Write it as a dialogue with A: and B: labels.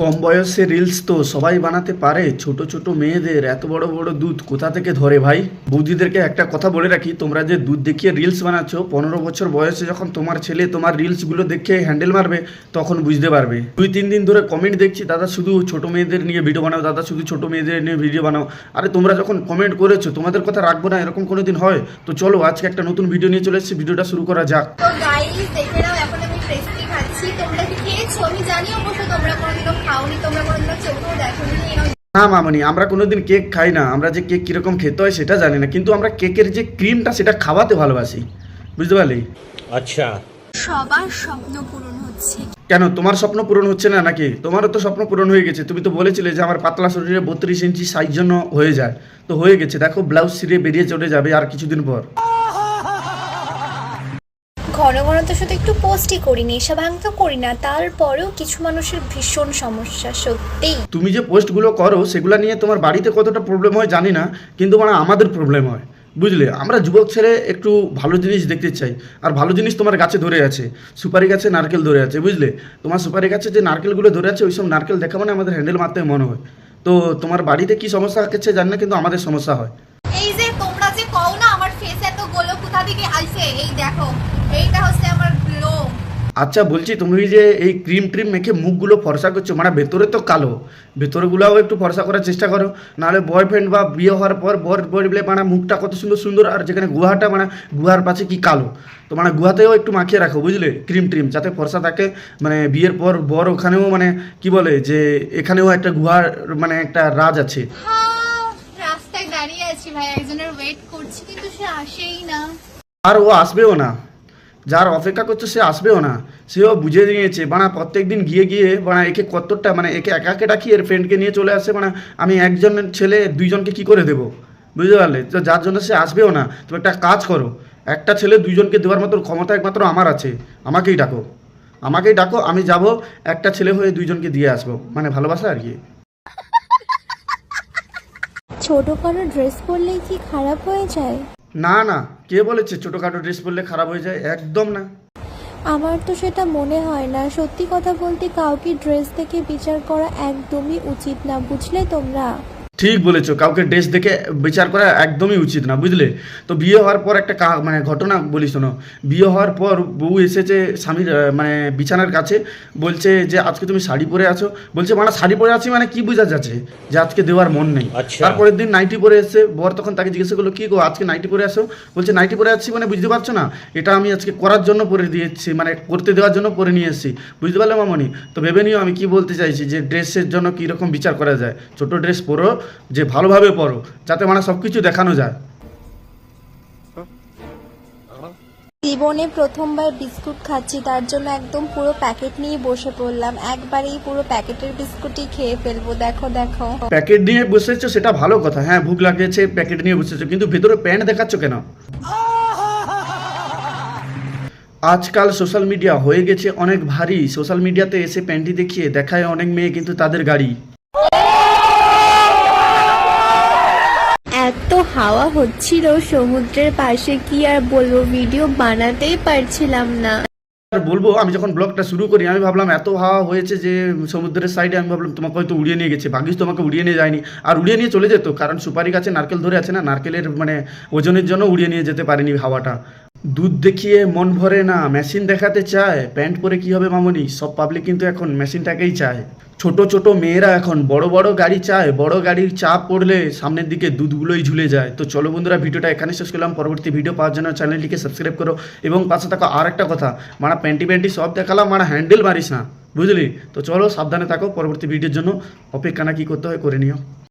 A: কম বয়সে রিলস তো সবাই বানাতে পারে, ছোট ছোট মেয়েদের, এত বড় বড় দুধ কোথা থেকে ধরে ভাই? বৌদিদেরকে একটা কথা বলে রাখি, তোমরা যে দুধ দেখিয়ে রিলস বানাচ্ছো, পনেরো বছর বয়সে যখন তোমার ছেলে তোমার রিলসগুলো দেখে হ্যান্ডেল মারবে, তখন বুঝতে পারবে। দুই, তিন দিন ধরে কমেন্ট দেখছি, দাদা শুধু ছোট মেয়েদের নিয়ে ভিডিও বানাও, দাদা শুধু ছোট মেয়েদের নিয়ে ভিডিও বানাও। আরে তোমরা যখন কমেন্ট করেছ, তোমাদের কথা রাখব না, এরকম কোনো দিন হয়? তো চলো, আজকে একটা নতুন ভিডিও নিয়ে চলে এসেছি ভিডিওটা শুরু করা যাক।
B: এখন আমি খাচ্ছি তোমরা কি খেয়েছো? আমি জানি অবশ্য তোমরা কোনোদিনও খাওনি তোমরা কোনোদিনও চোখেও দেখোনি
A: না মামনি আমরা কোনোদিন কেক খাই না আমরা যে কেক কীরকম খেতে হয় সেটা জানি না কিন্তু আমরা কেকের যে ক্রিমটা সেটা খাওয়াতে ভালোবাসি। বুঝতে পারলি?
C: আচ্ছা।
B: সবার স্বপ্ন পূরণ হচ্ছে।
A: কেন তোমার স্বপ্ন পূরণ হচ্ছে না নাকি? তোমারও তো স্বপ্ন পূরণ হয়ে গেছে তুমি তো বলেছিলে যে আমার পাতলা শরীরে বত্রিশ ইঞ্চি সাইজ জন্য হয়ে যায়। তো হয়ে গেছে দেখো ব্লাউজ সিরে বেরিয়ে চলে যাবে আর কিছুদিন পর।
D: ঘন ঘন তো শুধু একটু পোস্টই করি নেশা ভাঙ তো করি না তারপরেও কিছু মানুষের ভীষণ সমস্যা সত্যিই।
A: তুমি যে পোস্টগুলো করো সেগুলো নিয়ে তোমার বাড়িতে কতটা প্রবলেম হয় জানি না কিন্তু মানে আমাদের প্রবলেম হয় বুঝলে? আমরা যুবক ছেলে একটু ভালো জিনিস দেখতে চাই আর ভালো জিনিস তোমার গাছে ধরে আছে সুপারি গাছে নারকেল ধরে আছে বুঝলে? তোমার সুপারি গাছে যে নারকেলগুলো ধরে আছে ওইসব নারকেল দেখা মানে আমাদের হ্যান্ডেল মারতে মনে হয়। তো তোমার বাড়িতে কি সমস্যা হচ্ছে জানি না কিন্তু আমাদের সমস্যা হয়।
B: এই যে তোমরা যে কও না আমার ফেস এত গোলো কোথা থেকে আইছে এই দেখো। এইটা হচ্ছে আমার গ্লো
A: আচ্ছা বলছি তুমি যে এই ক্রিম ট্রিম মেখে মুখগুলো ফর্সা করছ মানে ভেতরে তো কালো ভেতরগুলোও একটু ফর্সা করার চেষ্টা করো। নাহলে বয়ফ্রেন্ড বা বিয়ে হওয়ার পর বর বলে মানে মুখটা কত সুন্দর সুন্দর আর যেখানে গুহাটা মানে গুহার পাশে কি কালো? তো মানে গুহাতেও একটু মাখিয়ে রাখো বুঝলে? ক্রিম ট্রিম যাতে ফর্সা থাকে মানে বিয়ের পর বর ওখানেও মানে কি বলে যে এখানেও একটা গুহার মানে একটা রাজ আছে।
B: হ্যাঁ রাস্তায় দাঁড়িয়ে আছি ভাই একজনের ওয়েট করছি কিন্তু সে আসেই না।
A: আর ও আসবেও না। যার অপেক্ষা করছে সে আসবেও না। সেও বুঝে নিয়েছে বানা প্রত্যেক দিন গিয়ে গিয়ে বানা একে কতটা মানে একে একাকে ডাকি এর ফ্রেন্ডকে নিয়ে চলে আসে মানে আমি একজন ছেলে দুইজনকে কি করে দেবো? বুঝতে পারলে? তো যার জন্য সে আসবেও না। তুমি একটা কাজ করো একটা ছেলে দুইজনকে দেওয়ার মতো ক্ষমতা একমাত্র আমার আছে আমাকেই ডাকো। আমাকেই ডাকো আমি যাব একটা ছেলে হয়ে দুইজনকে দিয়ে আসব। মানে ভালোবাসা আর কি?
D: ছোট কোনো ড্রেস পরলেই কি খারাপ হয়ে যায়?
A: না না। কে বলেছে ছোটোখাটো ড্রেস পরলে খারাপ হয়ে যায়? একদম না।
D: আমার তো সেটা মনে হয় না। সত্যি কথা বলতে, কাউকে ড্রেস থেকে বিচার করা একদমই উচিত না। বুঝলে তোমরা?
A: ঠিক বলেছ কাউকে ড্রেস দেখে বিচার করা একদমই উচিত না বুঝলে? তো বিয়ে হওয়ার পর একটা মানে ঘটনা বলি শোনো বিয়ে হওয়ার পর বউ এসেছে স্বামীর মানে বিছানার কাছে বলছে যে আজকে তুমি শাড়ি পরে আছো বলছে মানে শাড়ি পরে আছি মানে কি বোঝা যাচ্ছে যে আজকে দেওয়ার মন নেই।
C: আচ্ছা।
A: তারপরের দিন নাইটি পরে এসে বর তখন তাকে জিজ্ঞাসা করল কি গো আজকে নাইটি পরে আসো বলছে নাইটি পরে আছি মানে বুঝতে পারছ না এটা আমি আজকে করার জন্য পরে দিয়েছি মানে করতে দেওয়ার জন্য পরে নিয়ে এসেছি। বুঝতে পারলে মামনি? তো ভেবে নিও আমি কি বলতে চাইছি যে ড্রেসের জন্য কীরকম বিচার করা যায় ছোট ড্রেস পরো যে ভালোভাবে পরো যাতে মানে সব কিছু দেখানো যায়।
D: জীবনে প্রথমবার বিস্কুট খাচ্ছি তার জন্য একদম পুরো প্যাকেট নিয়ে বসে পড়লাম। একবারেই পুরো প্যাকেটের বিস্কুটই খেয়ে ফেলব দেখো দেখো।
A: প্যাকেট নিয়ে বসেছো সেটা ভালো কথা। হ্যাঁ ভুক লাগিয়েছে প্যাকেট নিয়ে বসেছো কিন্তু ভেতরে প্যান্ট দেখাচ্ছ কেন? আজকাল সোশ্যাল মিডিয়া হয়ে গেছে অনেক ভারী। সোশ্যাল মিডিয়াতে এসে প্যান্টি দেখিয়ে দেখায় অনেক মেয়ে কিন্তু তাদের গাড়ি
D: এত হাওয়া হচ্ছিল, সমুদ্রের পাশে কি আর বলব ভিডিও বানাতেই পারছিলাম না।
A: আর বলব, আমি যখন ব্লগটা শুরু করি, আমি ভাবলাম এত হাওয়া হয়েছে যে সমুদ্রের সাইডে আমি ভাবলাম, তোমাকে হয়তো উড়িয়ে নিয়ে গেছে। ভাগ্যিস তোমাকে উড়িয়ে নিয়ে যায়নি। আর উড়িয়ে নিয়ে চলে যেত, কারণ সুপারি গাছে নারকেল ধরে আছে না, নারকেলের মানে ওজনের জন্য উড়িয়ে নিয়ে যেতে পারেনি হাওয়াটা। দুধ দেখিয়ে মন ভরে না, মেশিন দেখাতে চায়, প্যান্ট পরে কি হবে মামনি? সব পাবলিক কিন্তু এখন মেশিনটাকেই চায়। ছোট ছোট মেয়েরা এখন বড় বড় গাড়ি চায়, বড় গাড়ির চাপ পড়লে সামনের দিকে দুধগুলোই ঝুলে যায়। তো চলো বন্ধুরা, ভিডিওটা এখানে শেষ করলাম। পরবর্তী ভিডিও পাওয়ার জন্য চ্যানেলটিকে সাবস্ক্রাইব করো। এবং পাশে থাকো আর একটা কথা, মারা প্যান্টি প্যান্টি সব দেখালাম, মারা হ্যান্ডেল মারিস না। বুঝলি? তো চলো সাবধানে থাকো, পরবর্তী ভিডিওর জন্য অপেক্ষা না কি করতে হয়, করে নিও।